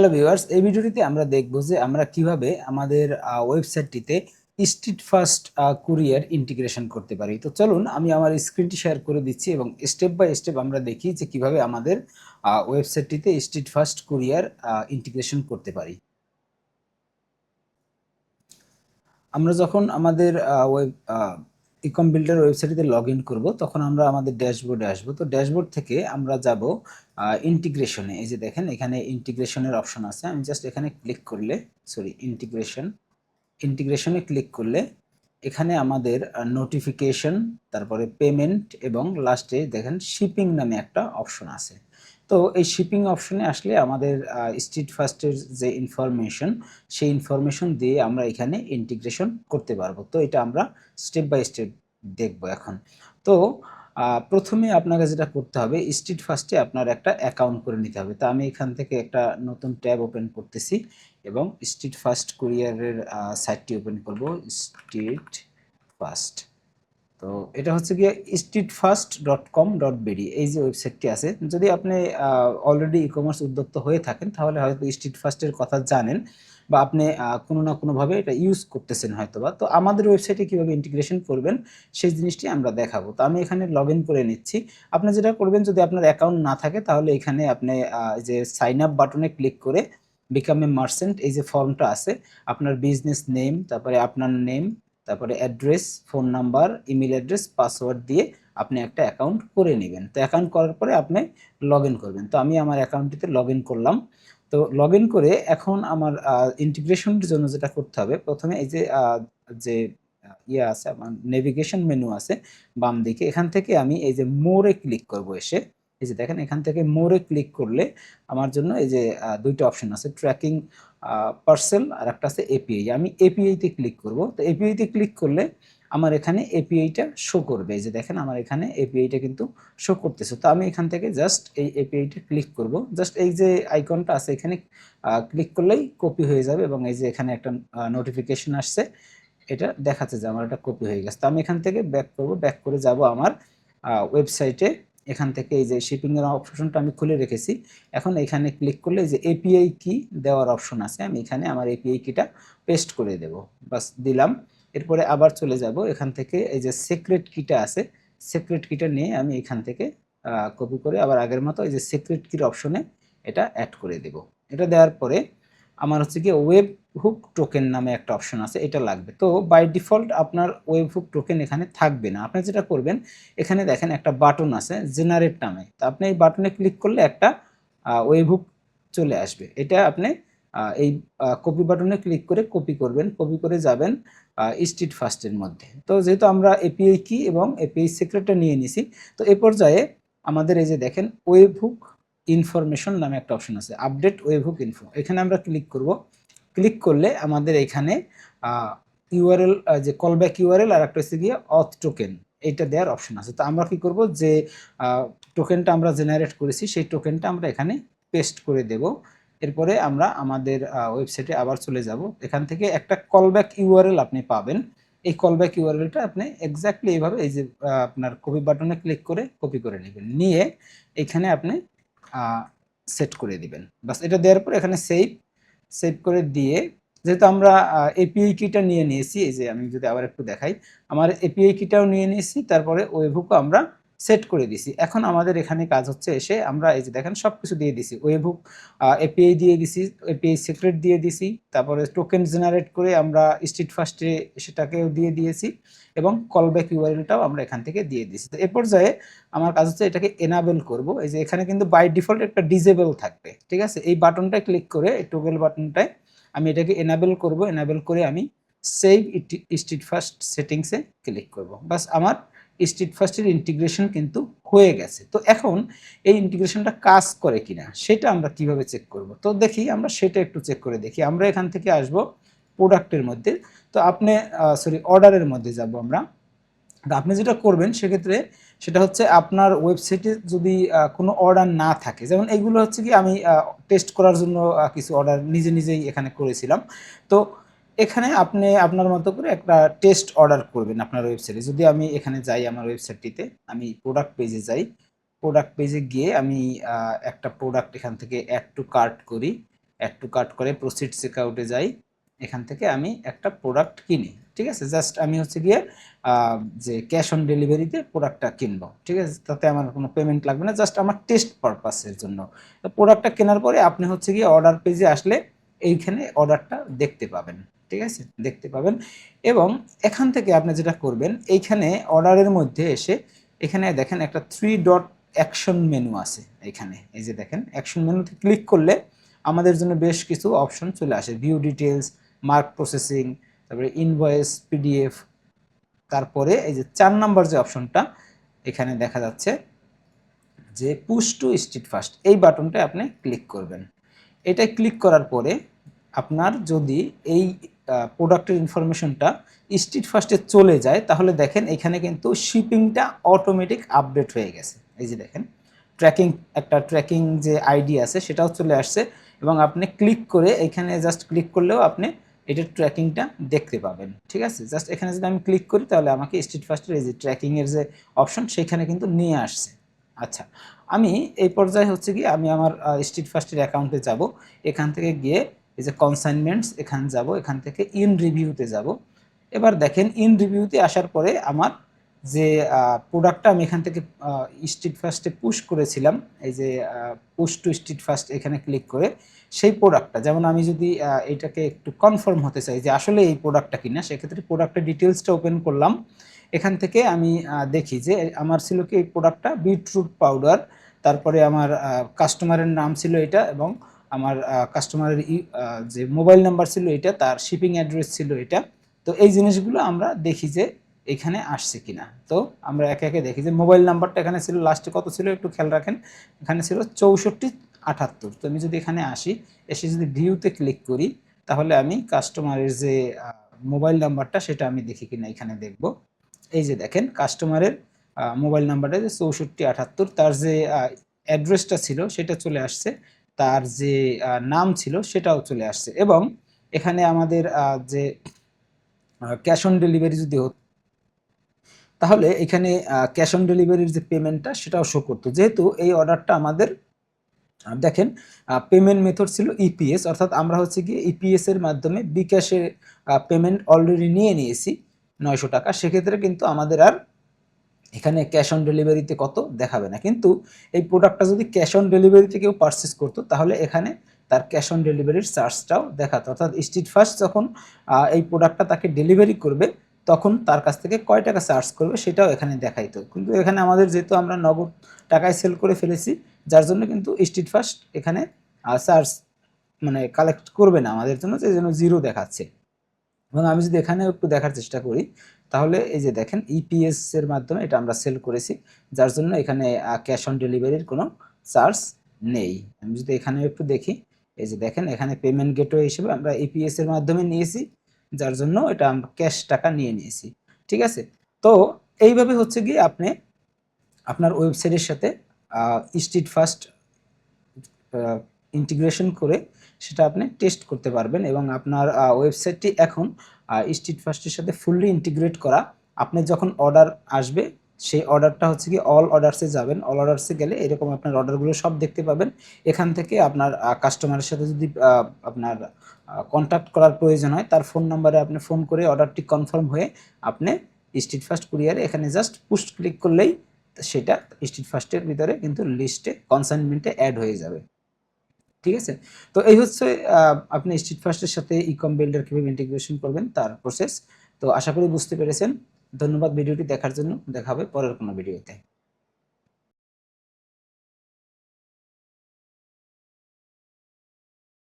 Hello viewers এই ভিডিওটিতে আমরা দেখব যে আমরা কীভাবে আমাদের ওয়েবসাইটটিতে স্ট্রিট ফাস্ট কুরিয়ার ইন্টিগ্রেশন করতে পারি। তো চলুন, আমি আমার স্ক্রিনটি শেয়ার করে দিচ্ছি এবং স্টেপ বাই স্টেপ আমরা দেখি যে কীভাবে আমাদের ওয়েবসাইটটিতে স্ট্রিট ফাস্ট কুরিয়ার ইন্টিগ্রেশন করতে পারি। আমরা যখন আমাদের ওয়েব ইকম বিল্ডার ওয়েবসাইটে লগ ইন করব, তখন আমরা আমাদের ড্যাশবোর্ডে আসব। তো ড্যাশবোর্ড থেকে আমরা যাব ইন্টিগ্রেশনে এই যে দেখেন, এখানে ইন্টিগ্রেশনের অপশন আছে। আমি জাস্ট এখানে ক্লিক করলে সরি ইন্টিগ্রেশন ইন্টিগ্রেশনে ক্লিক করলে এখানে আমাদের নোটিফিকেশন তারপরে পেমেন্ট এবং লাস্টে দেখেন শিপিং নামে একটা অপশন আছে। তো এই শিপিং অপশনে আসলে আমাদের স্ট্রিট ফার্স্টের যে ইনফরমেশন সেই ইনফরমেশন দিয়ে আমরা এখানে ইন্টিগ্রেশন করতে পারব। তো এটা আমরা স্টেপ বাই স্টেপ দেখব এখন। তো প্রথমে আপনাকে যেটা করতে হবে স্ট্রিট ফার্স্টে আপনার একটা অ্যাকাউন্ট করে নিতে হবে। তো আমি এখান থেকে একটা নতুন ট্যাব ওপেন করতেছি এবং স্ট্রিট ফার্স্ট কুরিয়ারের সাইটটি ওপেন করব। স্ট্রিট ফার্স্ট তো এটা হচ্ছে গিয়ে street first dot com dot বেরি এই যে ওয়েবসাইটটি আছে। যদি আপনি অলরেডি ই কমার্স উদ্যোক্তা হয়ে থাকেন, তাহলে হয়তো স্ট্রিট ফার্স্টের কথা জানেন বা আপনি কোনো না কোনোভাবে এটা ইউজ করতেছেন হয়তো বা তো আমাদের ওয়েবসাইটে কীভাবে ইন্টিগ্রেশন করবেন, সেই জিনিসটি আমরা দেখাবো। তো আমি এখানে লগ করে নিচ্ছি। আপনি যেটা করবেন, যদি আপনার অ্যাকাউন্ট না থাকে, তাহলে এখানে আপনি যে সাইন আপ বাটনে ক্লিক করে বিকাম এ মার্সেন্ট এই যে ফর্মটা আছে, আপনার বিজনেস নেম তারপরে আপনার নেম তারপরে address phone number email address password দিয়ে আপনি একটা অ্যাকাউন্ট করে নেবেন। তো অ্যাকাউন্ট করার পরে আপনি লগ করবেন। তো আমি আমার অ্যাকাউন্টটিতে লগ করলাম। তো লগ করে এখন আমার ইন্টিগ্রেশনের জন্য যেটা করতে হবে, প্রথমে এই যে যে ইয়ে আছে, আমার নেভিগেশন মেনু আছে, বাম দিকে। এখান থেকে আমি এই যে মোরে ক্লিক করব এসে। এই যে দেখেন, এখান থেকে মোরে ক্লিক করলে আমার জন্য এই যে দুইটা অপশন আছে ট্র্যাকিং পার্সেল আর একটা আছে এপিআই আমি এপিআইতে ক্লিক করব। তো এপিআইতে ক্লিক করলে আমার এখানে এপিআইটা শো করবে। এই যে দেখেন আমার এখানে এপিআইটা কিন্তু শো করতেছে। তো আমি এখান থেকে জাস্ট এই এপিআইটা ক্লিক করব। জাস্ট এই যে আইকনটা আছে এখানে ক্লিক করলেই কপি হয়ে যাবে এবং এই যে এখানে একটা নোটিফিকেশন আসছে, এটা দেখাচ্ছে যে আমার এটা কপি হয়ে গেছে। তো আমি এখান থেকে ব্যাক করব। ব্যাক করে যাব আমার ওয়েবসাইটে এখান থেকে এই যে শিপিং এর অপশনটা আমি খুলে রেখেছি। এখন এখানে ক্লিক করলে যে এপিআই কি দেওয়ার অপশন আছে, আমি এখানে আমার এপিআই কিটা পেস্ট করে দেব। বাস দিলাম। এরপরে আবার চলে যাব এখান থেকে এই যে সিক্রেট কিটা আছে সিক্রেট কিটা নিয়ে আমি এখান থেকে কপি করে আবার আগের মতো এই যে সিক্রেট কির অপশনে এটা অ্যাড করে দেব। এটা দেওয়ার পরে আমার হচ্ছে কি ওয়েব হুক টোকেন নামে একটা অপশন আছে, এটা লাগবে। তো বাই ডিফল্ট আপনার ওয়েব হুক টোকেন এখানে থাকবে না। আপনি যেটা করবেন, এখানে দেখেন একটা বাটন আছে জেনারেট নামে। তো আপনি এই বাটনে ক্লিক করলে একটা ওয়েব হুক চলে আসবে। এটা আপনি এই কপি বাটনে ক্লিক করে কপি করবেন। কপি করে যাবেন স্ট্রিট ফার্স্টের মধ্যে। তো যেহেতু আমরা এপিআই কি এবং এপিআই সিক্রেটটা নিয়ে নিছি, তো এ পর্যায়ে আমাদের এই যে দেখেন ওয়েব হুক ইনফরমেশন নামে একটা অপশন আছে। আপডেট ওয়েব হুক ইনফো এখানে আমরা ক্লিক করব। ক্লিক করলে আমাদের এখানে ইউআরএল যে কলব্যাক ইউআরএল আর একটা হচ্ছে গিয়ে অথ টোকেন এইটা দেওয়ার অপশন আছে। তো আমরা কি করব যে টোকেনটা আমরা জেনারেট করেছি, সেই টোকেনটা আমরা এখানে পেস্ট করে দেব। এরপরে আমরা আমাদের ওয়েবসাইটে আবার চলে যাব। এখান থেকে একটা কলব্যাক ইউআরএল আপনি পাবেন। এই কলব্যাক ইউআরএলটা আপনি এক্স্যাক্টলি এইভাবে এই যে আপনার কপি বাটনে ক্লিক করে কপি করে নেবেন। নিয়ে এখানে আপনি সেট করে দিবেন। বাস এটা দেওয়ার পর এখানে সেভ সেভ করে দিয়ে, যেহেতু আমরা এপিআই কিটা নিয়ে নিয়েছি, এই যে আমি যদি আবার একটু দেখাই, আমার এপিআই কিটাও নিয়ে নিয়েছি, তারপরে ওয়েবুকও আমরা সেট করে দিছি। এখন আমাদের এখানে কাজ হচ্ছে এসে আমরা এই যে দেখেন সব কিছু দিয়ে দিছি। ওয়েবহুক এপিআই দিয়ে দিছি এপিআই সিক্রেট দিয়ে দিছি, তারপরে টোকেন জেনারেট করে আমরা স্ট্রিট ফার্স্টে সেটাকেও দিয়ে দিয়েছি এবং কলব্যাক ইউআরএলটাও আমরা এখান থেকে দিয়ে দিছি তো এ পর্যায়ে আমার কাজ হচ্ছে এটাকে এনাবেল করব। এই যে এখানে কিন্তু বাই ডিফল্ট একটা ডিজেবল থাকবে, ঠিক আছে? এই বাটনটায় ক্লিক করে এই টোগেল বাটনটায় আমি এটাকে এনাবেল করব। এনাবেল করে আমি সেভ স্ট্রিট ফার্স্ট সেটিংসে ক্লিক করব। বাস আমার স্ট্রিট ফার্স্টের ইন্টিগ্রেশন কিন্তু হয়ে গেছে। তো এখন এই ইন্টিগ্রেশনটা কাজ করে কিনা, সেটা আমরা কীভাবে চেক করব? তো দেখি, আমরা সেটা একটু চেক করে দেখি। আমরা এখান থেকে আসব প্রোডাক্টের মধ্যে। তো আপনি সরি অর্ডারের মধ্যে যাব আমরা। আপনি যেটা করবেন সেক্ষেত্রে সেটা হচ্ছে আপনার ওয়েবসাইটে যদি কোনো অর্ডার না থাকে, যেমন এইগুলো হচ্ছে কি আমি টেস্ট করার জন্য কিছু অর্ডার নিজে নিজেই এখানে করেছিলাম। তো এখানে আপনি আপনার মতো করে একটা টেস্ট অর্ডার করবেন আপনার ওয়েবসাইটে যদি আমি এখানে যাই আমার ওয়েবসাইটটিতে আমি প্রোডাক্ট পেজে যাই প্রোডাক্ট পেজে গিয়ে আমি একটা প্রোডাক্ট এখান থেকে অ্যাড টু কার্ট করি। অ্যাড টু কার্ট করে প্রসিড চেকআউটে যাই, এখান থেকে আমি একটা প্রোডাক্ট কিনি, ঠিক আছে? জাস্ট আমি হচ্ছে গিয়ে যে ক্যাশ অন ডেলিভারিতে প্রোডাক্টটা কিনবো, ঠিক আছে? তাতে আমার কোনো পেমেন্ট লাগবে না জাস্ট আমার টেস্ট পারপাসের জন্য। প্রোডাক্টটা কেনার পরে আপনি হচ্ছে গিয়ে অর্ডার পেজে আসলে এইখানে অর্ডারটা দেখতে পাবেন। ঠিক আছে? দেখতে পাবেন। এবং এখান থেকে আপনি যেটা করবেন, এইখানে অর্ডারের মধ্যে এসে এখানে দেখেন একটা থ্রি ডট অ্যাকশন মেনু আছে এখানে এই যে দেখেন অ্যাকশন মেনুতে ক্লিক করলে আমাদের জন্য বেশ কিছু অপশন চলে আসে। ভিউ ডিটেলস মার্ক প্রসেসিং তারপরে ইনভয়েস পিডিএফ তারপরে এই যে চার নাম্বার যে অপশনটা এখানে দেখা যাচ্ছে যে পুশ টু স্ট্রিট ফার্স্ট এই বাটনটা আপনি ক্লিক করবেন। এটা ক্লিক করার পরে আপনার যদি এই প্রোডাক্টের ইনফরমেশনটা স্ট্রিট ফাস্টে চলে যায়, তাহলে দেখেন এখানে কিন্তু শিপিংটা অটোমেটিক আপডেট হয়ে গেছে। এই যে দেখেন ট্র্যাকিং একটা ট্র্যাকিং যে আইডি আছে, সেটাও চলে আসছে এবং আপনি ক্লিক করে এখানে জাস্ট ক্লিক করলেও আপনি এটার ট্র্যাকিংটা দেখতে পাবেন। ঠিক আছে? জাস্ট এখানে যদি আমি ক্লিক করি, তাহলে আমাকে স্ট্রিট ফাস্টের এই যে ট্র্যাকিংয়ের যে অপশন সেখানে কিন্তু নিয়ে আসছে। আচ্ছা আমি এই পর্যায়ে হচ্ছে কি, আমি আমার স্ট্রিট ফাস্টের অ্যাকাউন্টে যাব। এখান থেকে গিয়ে এই যে কনসাইনমেন্টস এখানে যাব, এখান থেকে ইন রিভিউতে যাব। এবার দেখেন ইন রিভিউতে আসার পরে আমার যে প্রোডাক্টটা আমি এখান থেকে স্ট্রিট ফার্স্টে পুশ করেছিলাম, এই যে পুশ টু স্ট্রিট ফার্স্ট এখানে ক্লিক করে, সেই প্রোডাক্টটা যেমন আমি যদি এটাকে একটু কনফার্ম হতে চাই যে আসলে এই প্রোডাক্টটা কিনা, সেক্ষেত্রে প্রোডাক্টের ডিটেলসটা ওপেন করলাম। এখান থেকে আমি দেখি যে, আমার ছিল কি এই প্রোডাক্টটা বিটরুট পাউডার তারপরে আমার কাস্টমারের নাম ছিল এটা, এবং আমার কাস্টমারের যে মোবাইল নাম্বার ছিল এটা, তার শিপিং অ্যাড্রেস ছিল এটা। তো এই জিনিসগুলো আমরা দেখি যে এখানে আসছে কিনা। তো আমরা একে একে দেখি যে মোবাইল নাম্বারটা এখানে ছিল লাস্টে কত ছিল একটু খেয়াল রাখেন। এখানে ছিল চৌষট্টি আটাত্তর। তো আমি যদি এখানে আসি, এসে যদি ভিউতে ক্লিক করি, তাহলে আমি কাস্টমারের যে মোবাইল নাম্বারটা সেটা আমি দেখি কিনা এখানে দেখব। এই যে দেখেন কাস্টমারের মোবাইল নাম্বারটা যে চৌষট্টি আটাত্তর, তার যে অ্যাড্রেসটা ছিল, সেটা চলে আসছে। তার যে নাম ছিল সেটাও চলে আসছে। এবং এখানে আমাদের যে ক্যাশ অন ডেলিভারি যদি হতো, তাহলে এখানে ক্যাশ অন ডেলিভারির যে পেমেন্টটা সেটাও শো করতো। যেহেতু এই অর্ডারটা আমাদের দেখেন পেমেন্ট মেথড ছিল ইপিএস অর্থাৎ আমরা হচ্ছে গিয়ে ইপিএস এর মাধ্যমে বিকাশে পেমেন্ট অলরেডি নিয়ে নিয়েছি নয়শো টাকা। সেক্ষেত্রে কিন্তু আমাদের আর এখানে ক্যাশ অন ডেলিভারিতে কত? দেখাবে না। কিন্তু এই প্রোডাক্টটা যদি ক্যাশ অন ডেলিভারিতে কেউ পারচেস করতো, তাহলে এখানে তার ক্যাশ অন ডেলিভারির চার্জটাও দেখাতো। অর্থাৎ স্ট্রিট ফার্স্ট যখন এই প্রোডাক্টটা তাকে ডেলিভারি করবে, তখন তার কাছ থেকে কয় টাকা চার্জ করবে সেটাও এখানে দেখাইতো। কিন্তু এখানে আমাদের যেহেতু আমরা নগদ টাকায় সেল করে ফেলেছি, যার জন্য কিন্তু স্ট্রিট ফার্স্ট এখানে চার্জ মানে কালেক্ট করবে না আমাদের জন্য, যে জন্য জিরো দেখাচ্ছে। এবং আমি যদি এখানে একটু দেখার চেষ্টা করি, তাহলে এই যে দেখেন ইপিএস এর মাধ্যমে এটা আমরা সেল করেছি, যার জন্য এখানে ক্যাশ অন ডেলিভারির কোনো চার্জ নেই। আমি যদি এখানে একটু দেখি, এই যে দেখেন এখানে পেমেন্ট গেটওয়ে হিসেবে আমরা ইপিএস এর মাধ্যমে নিয়েছি, যার জন্য এটা আমরা ক্যাশ টাকা নিয়ে নিয়েছি। ঠিক আছে? তো এইভাবে হচ্ছে গিয়ে আপনি আপনার ওয়েবসাইটের সাথে স্ট্রিট ফাস্ট ইন্টিগ্রেশন করে সেটা আপনি টেস্ট করতে পারবেন এবং আপনার ওয়েবসাইটটি এখন স্ট্রিট ফাস্টের সাথে ফুললি ইন্টিগ্রেট করা। আপনি যখন অর্ডার আসবে, সেই অর্ডারটা হচ্ছে কি অল অর্ডারসে যাবেন। অল অর্ডারসে গেলে এরকম আপনার অর্ডারগুলো সব দেখতে পাবেন। এখান থেকে আপনার কাস্টমারের সাথে যদি আপনার কন্ট্যাক্ট করার প্রয়োজন হয়, তার ফোন নাম্বারে আপনি ফোন করে অর্ডারটি কনফার্ম হয়ে আপনি স্ট্রিট ফাস্ট কুরিয়ারে এখানে জাস্ট পুশ ক্লিক করলেই সেটা স্ট্রিট ফাস্টের ভিতরে কিন্তু লিস্টে কনসাইনমেন্টে অ্যাড হয়ে যাবে। ঠিক আছে? তো এই হচ্ছে আপনি স্ট্রিট ফার্স্টের সাথে ইকম বিল্ডার কীভাবে ইন্টিগ্রেশন করবেন তার প্রসেস তো আশা করি বুঝতে পেরেছেন। ধন্যবাদ ভিডিওটি দেখার জন্য। দেখা হবে পরের কোনো ভিডিওতে